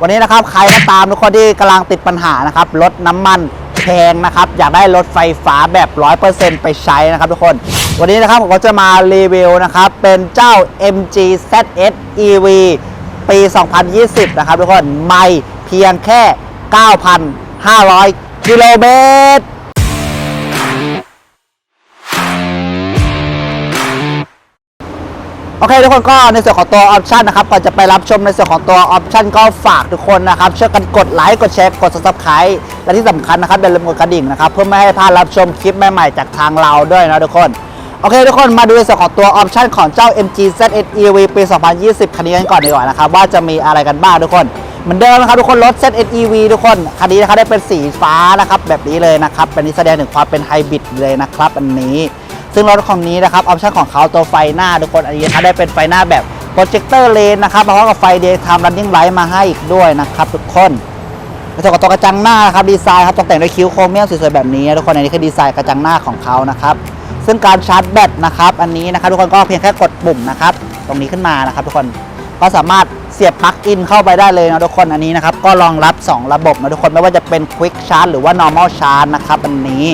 วันนี้นะครับใครก็ตามทุกคนที่กำลังติดปัญหานะครับรถน้ำมันแพงนะครับอยากได้รถไฟฟ้าแบบ 100%ไปใช้นะครับทุกคน วันนี้นะครับผมก็จะมารีวิวนะครับเป็นเจ้า MG ZS EV ปี 2020 นะครับทุกคนไม่เพียงแค่ 9,500 กิโลเมตร โอเคทุกคนก็ในส่วนของตัวออปชันนะครับก่อนจะไปรับชมในส่วนของตัวออปชันก็ฝากทุกคนนะครับช่วยกันกดไลค์กดแชร์กด subscribe และที่สำคัญนะครับอย่าลืมกดกระดิ่งนะครับเพื่อไม่ให้พลาดรับชมคลิปใหม่ๆจากทางเราด้วยนะทุกคนโอเคทุกคนมาดูในส่วนของตัวออปชันของเจ้า MG ZS EV ปี 2020 คันนี้กันก่อนดีกว่านะครับว่าจะมีอะไรกันบ้างทุกคนเหมือนเดิมนะครับทุกคนรถ ZS EV ทุกคนคันนี้นะครับได้เป็นสีฟ้านะครับแบบนี้เลยนะครับเป็นนี้แสดงถึงความเป็นไฮบริดเลยนะครับอันนี้ ซึ่งรถของนี้นะครับออปชั่นของเขาตัวไฟหน้าทุกคนอันนี้นะครับได้เป็นไฟหน้าแบบโปรเจคเตอร์เลนนะครับมาพร้อมกับไฟเดย์ไทม์รันนิ่งไลท์มาให้อีกด้วยนะครับทุกคนในส่วนของตัวกระจังหน้านะครับดีไซน์ครับตกแต่งด้วยคิ้วโครเมียมสวยๆแบบนี้ทุกคนอันนี้คือดีไซน์กระจังหน้าของเขานะครับซึ่งการชาร์จแบตนะครับอันนี้นะครับทุกคนก็เพียงแค่กดปุ่มนะครับตรงนี้ขึ้นมานะครับ ทุกคนก็สามารถเสียบปลั๊กอินเข้าไปได้เลยนะทุกคนอันนี้นะครับก็รองรับ 2 ระบบนะทุกคนไม่ว่าจะเป็น Quick Charge หรือว่า Normal Charge นะครับอันนี้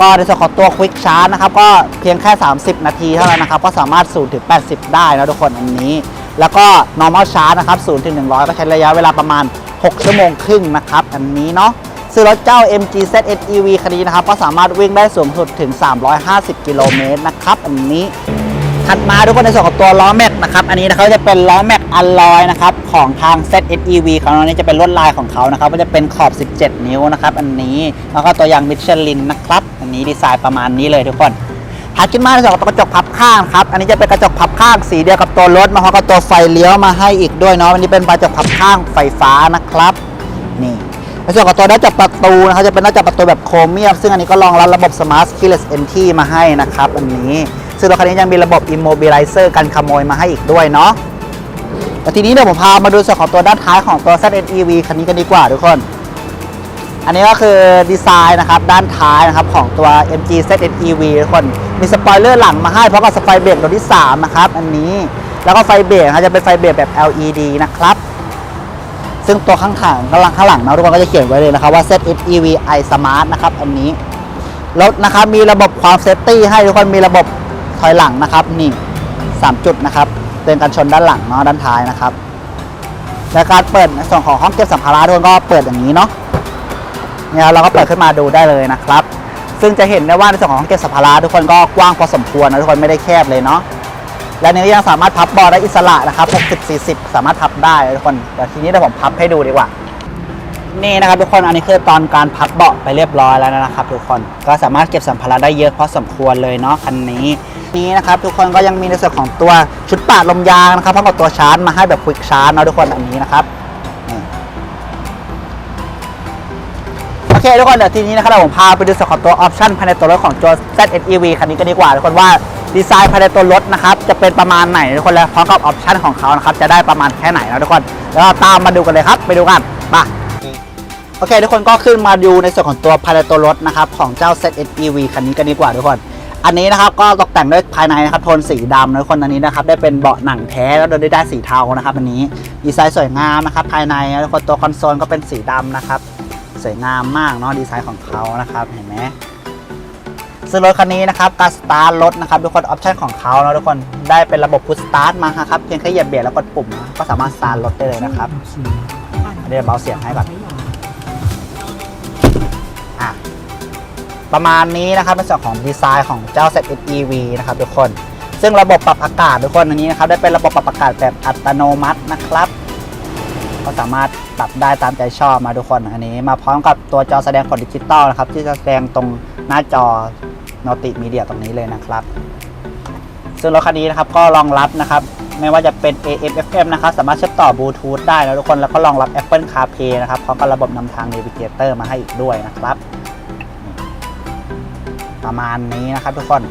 ก็ในส่วนของตัวควิกชาร์ r นะครับก็เพียงแค่ 30 นาทีเท่านั้นนะครับ ก็สามารถ0ถึง80 ได้นะทุกคนอันนี้ แล้วก็ normal charge นะครับ0ถึง100 ก็ใช้ระยะเวลาประมาณ 6 ชั่วโมงครึ่งนะครับ อันนี้เนาะซื้อรถเจ้า MG ZS EV คันนี้นะครับ ก็สามารถวิ่งได้สูงสุดถึง 350 กิโลเมตรนะครับอันนี้ ถัดมาทุกคนในส่วนของตัวล้อแม็กนะครับ อันนี้นะครับจะเป็นล้อแม็กอัลลอยนะครับของทาง ZSEV ของเราเนี่จะเป็นลวดลายของเขานะครับ ก็จะเป็นขอบ 17 นิ้วนะครับ อันนี้แล้วก็ตัวยางมิชลินนะครับ อันนี้ดีไซน์ประมาณนี้เลยทุกคนถัดขึ้นมาในส่วนของกระจกพับข้างครับ อันนี้จะเป็นกระจกพับข้างสีเดียวกับตัวรถมาพร้อมกับตัวไฟเลี้ยวมาให้อีกด้วยเนาะ อันนี้เป็นกระจกพับข้างไฟฟ้านะครับ นี่ในส่วนของตัวหน้าจับประตูนะครับจะเป็นหน้าจับประตูแบบโครเมียมซึ่งอันนี้ก็รองรับระบบ Smart Keyless Entry มาให้นะครับ อันนี้ ซึ่งรถคันนี้ยังมีระบบ Immobilizer กันขโมยมาให้อีกด้วยเนาะแต่ทีนี้เดี๋ยวผมพามาดูส่วนของตัวด้านท้ายของตัว ZSEV คันนี้กันดีกว่าทุกคน อันนี้ก็คือดีไซน์นะครับด้านท้ายนะครับของตัว MG ZSEV ทุกคน มีสปอยเลอร์หลังมาให้เพร้อมกับสไฟเบรกตัวที่ 3 นะครับอันนี้ แล้วก็ไฟเบรกนะครับจะเป็นไฟเบรกแบบ LED นะครับซึ่งตัวข้างถังข้าลังข้างหลังนะทุกคนก็จะเขียนไว้เลยนะครับว่า ZSEV i Smart นะครับอันนี้รถนะครับมีระบบความเซฟตี้ให้ทุกคนมีระบบ ถอยหลังนะครับนี่ 3 จุดนะครับเตือนกันชนด้านหลังเนาะด้านท้ายนะครับ และการเปิดในส่วนของห้องเก็บสัมภาระทุกคนก็เปิดอย่างนี้เนาะเนี่ยเราก็เปิดขึ้นมาดูได้เลยนะครับ ซึ่งจะเห็นได้ว่าในส่วนของห้องเก็บสัมภาระทุกคนก็กว้างพอสมควรนะทุกคนไม่ได้แคบเลยเนาะและนี้ยังสามารถพับเบาะได้อิสระนะครับ60 40 สามารถพับได้ทุกคนเดี๋ยวทีนี้เดี๋ยวผมพับให้ดูดีกว่า นี่นะครับทุกคนอันนี้คือตอนการพับเบาะไปเรียบร้อยแล้วนะครับ ทุกคนก็สามารถเก็บสัมภาระได้เยอะพอสมควรเลยเนาะคันนี้นี้นะครับทุกคนก็ยังมีในส่วนของตัวชุดปาดลมยางนะครับพร้อมกับตัวชาร์จมาให้แบบควิกชาร์จเนาะทุกคนอันนี้นะครับโอเคทุกคนเดี๋ยวทีนี้นะครับเดี๋ยวผมพาไปดูส่วนของตัวออปชันภายในตัวรถของตัว ZSEV คันนี้กันดีกว่าทุกคนว่าดีไซน์ภายในตัวรถนะครับจะเป็นประมาณไหนทุกคนแล้วพร้อมกับออปชันของเขานะครับจะได้ประมาณแค่ไหนนะทุกคนแล้วตามมาดูกันเลยครับไปดูกัน โอเค ทุกคนก็ขึ้นมาดูในส่วนของตัวภายในตัวรถนะครับของเจ้า ZSEV คันนี้กันดีกว่าทุกคน อันนี้นะครับก็ตกแต่งด้วยภายในนะครับโทนสีดำนะทุกคนอันนี้นะครับได้เป็นเบาะหนังแท้แล้วโดยได้สีเทานะครับอันนี้ดีไซน์สวยงามนะครับภายในนะทุกคนตัวคอนโซลก็เป็นสีดำนะครับสวยงามมากเนาะดีไซน์ของเขานะครับเห็นไหมซึ่งรถคันนี้นะครับการสตาร์ทรถนะครับทุกคนออปชั่นของเขานะทุกคนได้เป็นระบบพุชสตาร์ทมาครับเพียงแค่เหยียบเบรกแล้วกดปุ่มนะก็สามารถสตาร์ทรถได้เลยนะครับเดี๋ยวเบาเสียงให้ก่อน ประมาณนี้นะครับเป็นส่วนของดีไซน์ของเจ้า ZSEV นะครับทุกคน ซึ่งระบบปรับอากาศทุกคนอันนี้นะครับได้เป็นระบบปรับอากาศแบบอัตโนมัตินะครับ ก็สามารถปรับได้ตามใจชอบมาทุกคน อันนี้มาพร้อมกับตัวจอแสดงผลดิจิตอลนะครับที่จะแสดงตรงหน้าจอนอติมีเดียตรงนี้เลยนะครับ ซึ่งรถคันนี้นะครับก็รองรับนะครับไม่ว่าจะเป็น AM FM นะครับ สามารถเชื่อมต่อบลูทูธได้นะทุกคน แล้วก็รองรับ Apple CarPlay นะครับ พร้อมกับระบบนำทาง Navigator มาให้อีกด้วยนะครับ ประมาณนี้นะครับทุกคน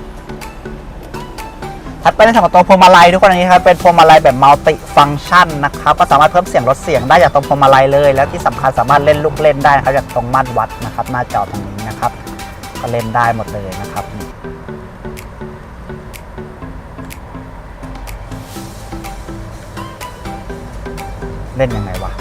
ถัดไปในส่วนของตัวพวงมาลัยทุกคนอันนี้ครับเป็นพวงมาลัยแบบมัลติฟังชันนะครับก็สามารถเพิ่มเสียงลดเสียงได้จากตรงพวงมาลัยเลย แล้วที่สำคัญสามารถเล่นลูกเล่นได้นะครับจากตรงมาตรวัดนะครับ หน้าจอตรงนี้นะครับ ก็เล่นได้หมดเลยนะครับเล่นยังไงวะ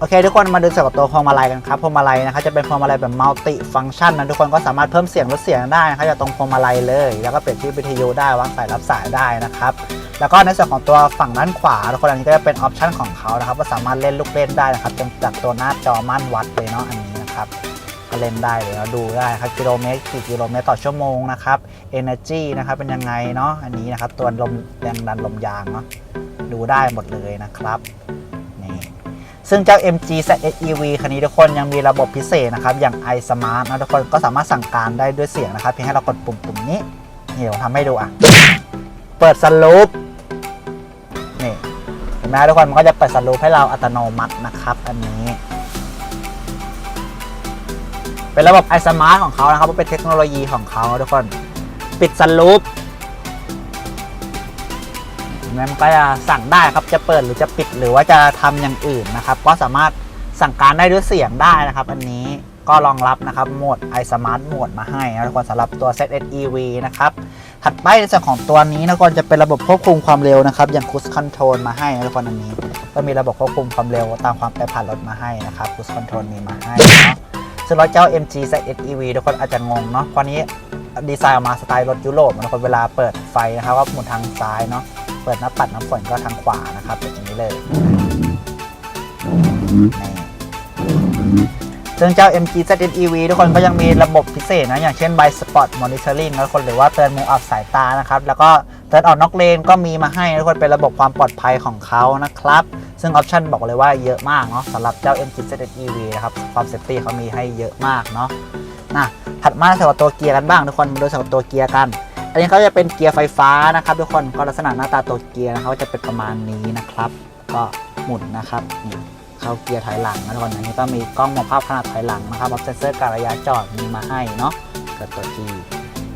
โอเคทุกคนมาดูส่วนของตัวพวงมาลัยกันครับพวงมาลัยนะครับจะเป็นพวงมาลัยแบบมัลติฟังก์ชันนะทุกคนก็สามารถเพิ่มเสียงลดเสียงได้นะครับจากตรงพวงมาลัยเลย แล้วก็เปลี่ยนที่วิทยุได้วางสายรับสายได้นะครับแล้วก็ในส่วนของตัวฝั่งด้านขวาทุกคนอันนี้ก็จะเป็นออปชันของเขานะครับว่าสามารถเล่นลูกเล่นได้นะครับจากตัวหน้าจอม่านวัดเลยเนาะอันนี้นะครับก็เล่นได้เลยเราดูได้ครับกิโลเมตรกี่กิโลเมตรต่อชั่วโมงนะครับ Energy นะครับเป็นยังไงเนาะอันนี้นะครับตัวลมแรงดันลมยางเนาะดูได้หมดเลยนะครับ ซึ่งเจ้า MG ZEV คันนี้ทุกคนยังมีระบบพิเศษนะครับ อย่าง iSmart นะทุกคนก็สามารถสั่งการได้ด้วยเสียงนะครับ เพียงให้เรากดปุ่มปุ่มนี้นี่ผมทำให้ดูอะ เปิดสลูปนี่เห็นไหมทุกคนมันก็จะเปิดสลูปให้เราอัตโนมัตินะครับ อันนี้ เป็นระบบ iSmart ของเขานะครับเป็นเทคโนโลยีของเขาทุกคน ปิดสลูป มันก็จะสั่งได้ครับจะเปิดหรือจะปิดหรือว่าจะทำอย่างอื่นนะครับ ก็สามารถสั่งการได้ด้วยเสียงได้นะครับ อันนี้ก็รองรับนะครับโหมด iSmart โหมดมาให้นะทุกคนสำหรับตัว ZSEV นะครับ ถัดไปในส่วนของตัวนี้นะทุกคนจะเป็นระบบควบคุมความเร็วนะครับ อย่าง Cruise Control มาให้นะทุกคนอันนี้ ก็มีระบบควบคุมความเร็วตามความแปรผันรถมาให้นะครับ Cruise Control มีมาให้เนาะซึ่งรถเจ้า MG ZSEV ทุกคนอาจจะงงเนาะเพราะนี้ ดีไซน์ออกมาสไตล์รถยุโรปนะทุกคนเวลาเปิดไฟนะครับก็หมุนทางซ้ายเนาะเปิดน้ำปัดน้ำฝนก็ทางขวานะครับแบบนี้เลยซึ่งเจ้า MG ZEV ทุกคนก็ยังมีระบบพิเศษนะ อย่างเช่น By Spot Monitoring นะคนหรือว่าเตือนมุมอับสายตานะครับ แล้วก็เตือนออกนอกเลนก็มีมาให้ทุกคนเป็นระบบความปลอดภัยของเขานะครับ ซึ่งออปชันบอกเลยว่าเยอะมากเนาะสำหรับเจ้า MG ZEV นะครับ ความเซฟตี้เขามีให้เยอะมากเนาะนะ ถัดมาสำหรับตัวเกียร์กันบ้างทุกคนมาดูสำหรับตัวเกียร์กัน อันนี้เขาจะเป็นเกียร์ไฟฟ้านะครับทุกคนก็ลักษณะหน้าตาตัวเกียร์นะครับจะเป็นประมาณนี้นะครับ ก็หมุนนะครับเข้าเกียร์ถอยหลังนะทุกคนอันนี้ก็มีกล้องมองภาพขนาดถอยหลังนะครับรับเซนเซอร์การระยะจอดมีมาให้เนาะกับตัว G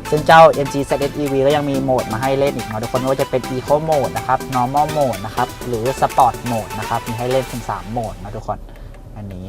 ซึ่งเจ้า MG ZSEV ก็ยังมีโหมดมาให้เล่นอีกเนาะทุกคนไม่ว่าจะเป็น Eco Mode นะครับ Normal Mode นะครับ หรือ Sport Mode นะครับ มีให้เล่นถึง3โหมดนะทุกคน อันนี้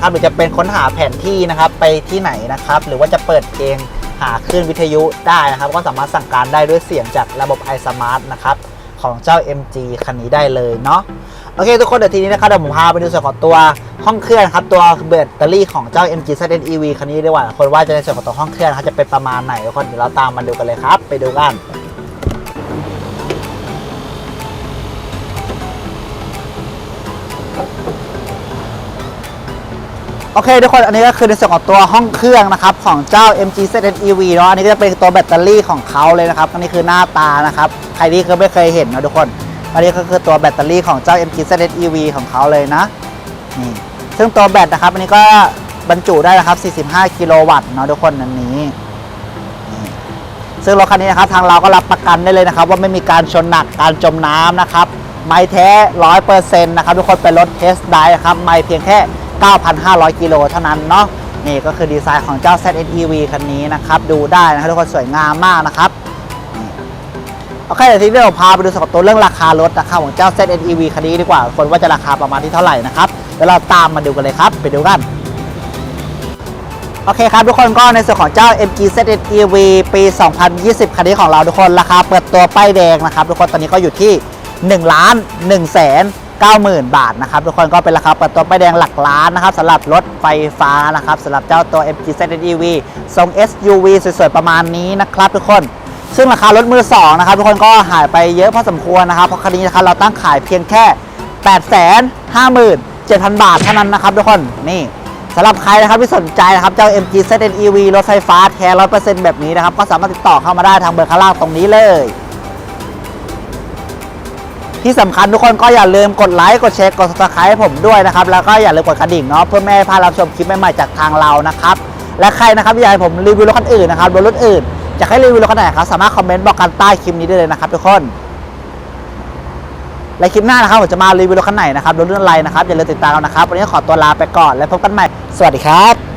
ครับหรือจะเป็นค้นหาแผนที่นะครับไปที่ไหนนะครับ หรือว่าจะเปิดเพลงหาคลื่นวิทยุได้นะครับ ก็สามารถสั่งการได้ด้วยเสียงจากระบบ iSmart นะครับของเจ้า MG คันนี้ได้เลยเนาะโอเค ทุกคนเดี๋ยวทีนี้นะครับเดี๋ยวผมพาไปดูส่วนของตัวห้องเครื่องครับตัวแบตเตอรี่ของเจ้า MG ZEV คันนี้ดีกว่าคนว่าจะในส่วนของตัวห้องเครื่องครับจะเป็นประมาณไหนทุกคนเดี๋ยวเราตามมาดูกันเลยครับ ไปดูกัน โอเคทุกคนอันนี้ก็คือในส่วนของตัวห้องเครื่องนะครับของเจ้า MG ZEV เนาะอันนี้ก็จะเป็นตัวแบตเตอรี่ของเขาเลยนะครับอันนี้คือหน้าตานะครับใครที่เคยไม่เคยเห็นนะทุกคนอันนี้ก็คือตัวแบตเตอรี่ของเจ้า MG ZEV ของเขาเลยนะนี่ซึ่งตัวแบตนะครับอันนี้ก็บรรจุได้นะครับ 45 กิโลวัตต์เนาะทุกคนอันนี้นี่ซึ่งรถคันนี้นะครับทางเราก็รับประกันได้เลยนะครับ ว่าไม่มีการชนหนักการจมน้ำนะครับ ไม้แท้ร้อยเปอร์เซ็นต์นะครับทุกคนเป็นรถเทสได้ครับ ไม่เพียงแค่ 9,500 กิโลเท่านั้นเนาะนี่ก็คือดีไซน์ของเจ้า ZSEV คันนี้นะครับ ดูได้นะครับทุกคนสวยงามมากนะครับโอเคเดี๋ยวทีนี้เราพาไปดูสกตัวเรื่องราคารถนะครับของเจ้า ZSEV คันนี้ดีกว่า คนว่าจะราคาประมาณที่เท่าไหร่นะครับเดี๋ยวเราตามมาดูกันเลยครับ ไปดูกันโอเคครับทุกคนก็ในส่วนของเจ้า MG ZS EV ปี 2020 คันนี้ของเราทุกคนราคาเปิดตัวป้ายแดงนะครับ ทุกคนตอนนี้ก็อยู่ที่ 1 ล้าน1แสน 90,000 บาทนะครับทุกคนก็เป็นราคาเปิดตัวป้ายแดงหลักล้านนะครับสำหรับรถไฟฟ้านะครับสำหรับเจ้าตัว MG ZEV ทรง SUV สวยๆประมาณนี้นะครับทุกคนซึ่งราคารถมือสองนะครับทุกคนก็หายไปเยอะพอสมควรนะครับเพราะคันนี้นะครับเราตั้งขายเพียงแค่ 857,000 บาทเท่านั้นนะครับทุกคนนี่สำหรับใครนะครับที่สนใจนะครับเจ้า MG ZN EV รถไฟฟ้าแท้100%แบบนี้นะครับก็สามารถติดต่อเข้ามาได้ทางเบอร์ข้างล่างตรงนี้เลย ที่สำคัญทุกคนก็อย่าลืมกดไลค์กดแชร์กด subscribe ให้ผมด้วยนะครับ แล้วก็อย่าลืมกดกระดิ่งเนาะเพื่อไม่ให้พลาดรับชมคลิปใหม่ๆจากทางเรานะครับ และใครนะครับที่อยากให้ผมรีวิวรถคันอื่นนะครับรถรุ่นอื่นอยากให้รีวิวรถคันไหนครับสามารถคอมเมนต์บอกกันใต้คลิปนี้ได้เลยนะครับทุกคนและคลิปหน้านะครับผมจะมารีวิวรถคันไหนนะครับรถรุ่นอะไรนะครับอย่าลืมติดตามเรานะครับวันนี้ขอตัวลาไปก่อน แล้วพบกันใหม่ สวัสดีครับ